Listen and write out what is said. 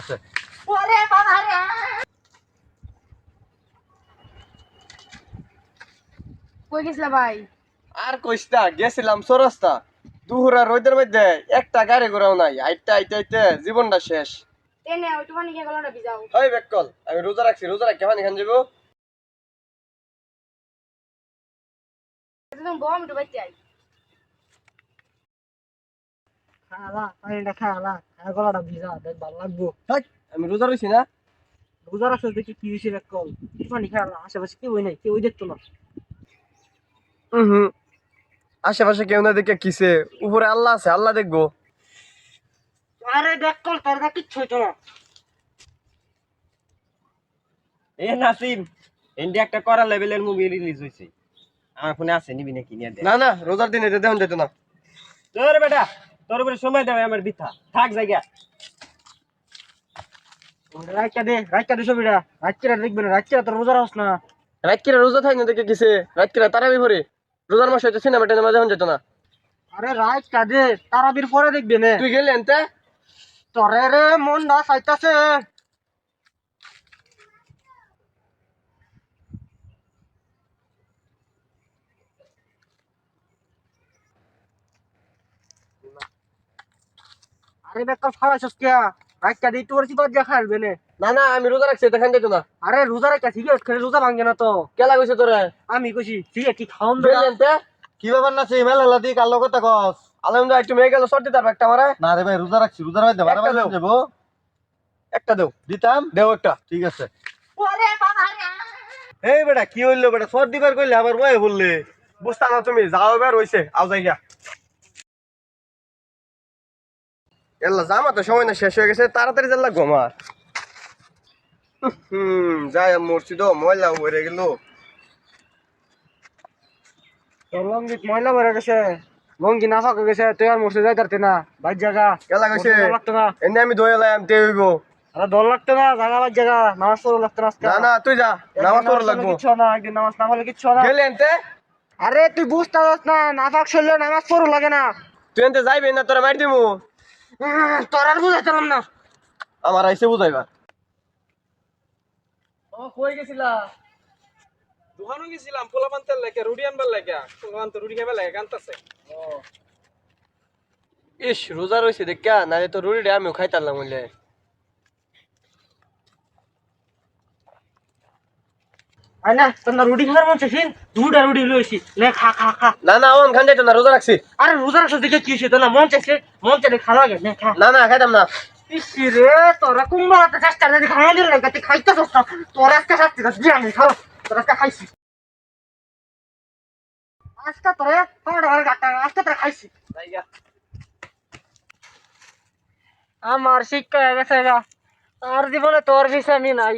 আছে ওরে বাবা রে। কই গেছিলা ভাই? আর কইস না গেছিলাম চৌরাস্তা। দুহুরা রোদের মধ্যে একটা গাড়ি ঘোরাও নাই। আইতে আইতে আইতে জীবনটা শেষ। এনে ওই তোমার নিয়ে গেল না বিজাও ওই বেকল আমি রোজা রাখছি রোজা রাখি পানি খান যাব। তুমি বম একটু বাইতে আই খালা পানিটা খালা। খায় গলাটা ভিজা দেখ ভালো লাগবো। আমি রোজা রইছি না? রোজা রাখছো দেখি কি হয়েছে দেখ কল। পানি খালা আশেপাশে কেউ নাই কেউ দেখতো না। হুম আশেপাশে কেউ না দেখে কিসে? উপরে আল্লাহ আছে আল্লাহ দেখব। আরে দেখ কল তোর না কিচ্ছু হইতো না। এ নাসিম ইন্ডিয়া একটা করা লেভেলের মুভি রিলিজ হয়েছে আমার ফোনে আছে নিবি নাকি? নিয়ে দে। না না রোজার দিন এটা দেখন যেত না। তোর বেটা। তোর উপরে সময় আমার বৃথা। থাক জায়গা। রাইকা দে রাইকা দে ছবিটা। রাইকা দেখবে না তোর রোজা রাখছ না। রাতকিরা রোজা থাই না দেখে কিসে রাতকিরা তারাবি ভরে। রোজার মাসে সিনেমা যেত না। আরে রাইকা দে তারাবির পরে দেখবে না। তুই গেলেন তোরে রে মন না চাইতাছে। কে দে তোর খাইবে না না না আমি রোজা রাখছি দেখান যেত না আরে রোজা ঠিক আছে খেলে রোজা ভাঙে না তো। কেলা কইছে তোরা? আমি কইছি ঠিক আছে কি খাওন দে কি ব্যাপার নাসিম মেলা লাদি কালো কথা কস। আলহামদুলিল্লাহ একটু মেয়ে গেল সর্দি তার একটা মারা না রে ভাই রোজা রাখছি রোজা রাখতে বারো বাজে যাব একটা দেও। দিতাম? দেও একটা। ঠিক আছে। ওরে বাবা রে। এই বেটা কি হইল বেটা? সর দিবার কইলে আবার বয়ে বললে বুঝতা না তুমি যাও এবার হইছে। আও যাই এল্লা জামা তো সময় না শেষ হয়ে গেছে তাড়াতাড়ি লাগবো হুম যাই মরছি তো ময়লা হয়ে গেল। ময়লা ভরে গেছে লঙ্গি না ফাঁকা গেছে তুই আর যাই তারতে না। বাইর জায়গা কেলা কইছে লাগতো না। এনে আমি ধুয়ে লাইম তে হইব। আরে দল লাগতো না জায়গা বাইর জায়গা নামাজ পড়ো লাগতো না আজকে। না না তুই যা নামাজ পড়া পড়লে লাগবো। কিচ্ছু না একদিন নামাজ না আরে তুই বুঝতে পারছ না নাফাক শরীরে নামাজ পড়ো লাগে না। তুই এনতে যাইবি না তোরা মার দিমু উম, তোর আর বুঝাইতাম না। আমার আইসে বুঝাইবা ও কই গেছিলা? দোকানও গেছিলাম পোলা পান্তের লাগে রুটি আনবার লাগে। পোলা পান্তের রুটি খাবার লাগে কান্তাছে। ইস রোজা রইছে দেখা নাহলে তো রুটি আমিও খাইতারলাম বলে আয় না তোর না রুটি খাওয়ার মন চাইছিস দুটা রুটি লইছি লে খা খা খা। না না ওন খান যাইতো না রোজা রাখছি। আরে রোজা রাখছো দেখে কি হয়েছে? তোর না মন চাইছে মন চাইলে খা লাগে নে খা। না না খাইতাম না। ইসি রে তোরা কুম্বালাতে চেষ্টা যদি খাওয়া দিল না তুই খাইতেছস না। তোরা আজকে শাস্তি খাস দিয়ে আমি খাও। তোরা আজকে খাইছি। আজকে তোরা পাউডার ভালো কাটা আজকে তোরা খাইছি। আমার শিক্ষা গেছে গা। আর জীবনে তোর বিষয় আমি নাই।